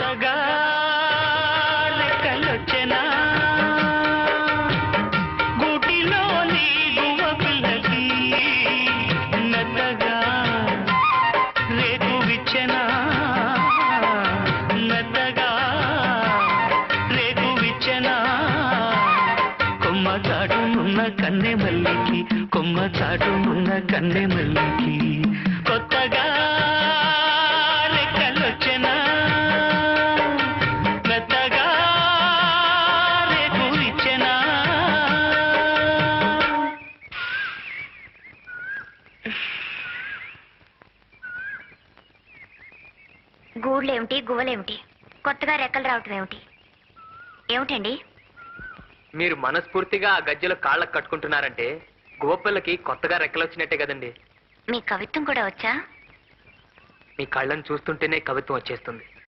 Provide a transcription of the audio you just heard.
కొత్తగా రెక్కలొచ్చెనా గూటిలోని గువ్వ పిల్లకి మెత్తగా రేగు విచ్చెనా మెత్తగా రేగు విచ్చెనా కొమ్మ చాటునున్న కన్నె మల్లికి కొమ్మ చాటునున్న కన్నె మల్లికి కొత్త గూళ్ళేమిటి గువ్వలేమిటి? కొత్తగా రెక్కలు రావటం ఏమిటి? ఏమిటండి? మీరు మనస్ఫూర్తిగా ఆ గజ్జెలు కాళ్ళకు కట్టుకుంటున్నారంటే గోపిల్లకి కొత్తగా రెక్కలొచ్చినట్టే కదండి. మీ కవిత్వం కూడా వచ్చా? మీ కళ్ళని చూస్తుంటేనే కవిత్వం వచ్చేస్తుంది.